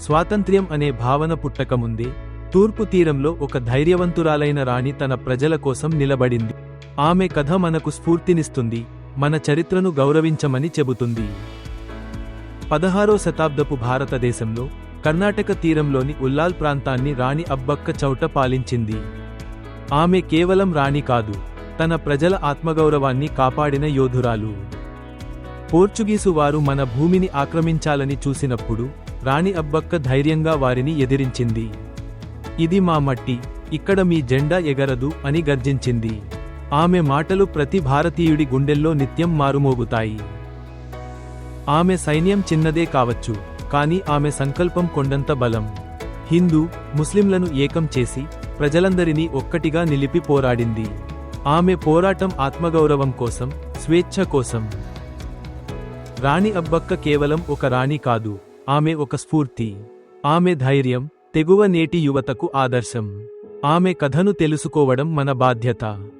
స్వాతంత్ర్యం అనే భావన పుట్టకముందే తూర్పు తీరంలో ఒక ధైర్యవంతురాలైన రాణి తన ప్రజల కోసం నిలబడింది. ఆమె కథ మనకు స్ఫూర్తినిస్తుంది మన చరిత్రను గౌరవించమని చెబుతుంది. పదహారో శతాబ్దపు భారతదేశంలో కర్ణాటక తీరంలోని ఉల్లాల్ ప్రాంతాన్ని రాణి అబ్బక్క చౌట పాలించింది. ఆమె కేవలం రాణి కాదు తన ప్రజల ఆత్మగౌరవాన్ని కాపాడిన యోధురాలు. పోర్చుగీసు వారు మన భూమిని ఆక్రమించాలని చూసినప్పుడు రాణి అబ్బక్క ధైర్యంగా వారిని ఎదిరించింది. ఇది మా మట్టి ఇక్కడ మీ జెండా ఎగరదు అని గర్జించింది. ఆమె మాటలు ప్రతి భారతీయుడి గుండెల్లో నిత్యం మారుమోగుతాయి. ఆమె సైన్యం చిన్నదే కావచ్చు కానీ ఆమె సంకల్పం కొండంత బలం. హిందూ ముస్లింలను ఏకం చేసి ప్రజలందరినీ ఒక్కటిగా నిలిపి పోరాడింది. ఆమె పోరాటం ఆత్మగౌరవం కోసం స్వేచ్ఛ కోసం. రాణి అబ్బక్క కేవలం ఒక రాణి కాదు ఆమె ఒక స్ఫూర్తి ఆమె ధైర్యం తెగువ నేటి యువతకు ఆదర్శం. ఆమె కథను తెలుసుకోవడం మన బాధ్యత.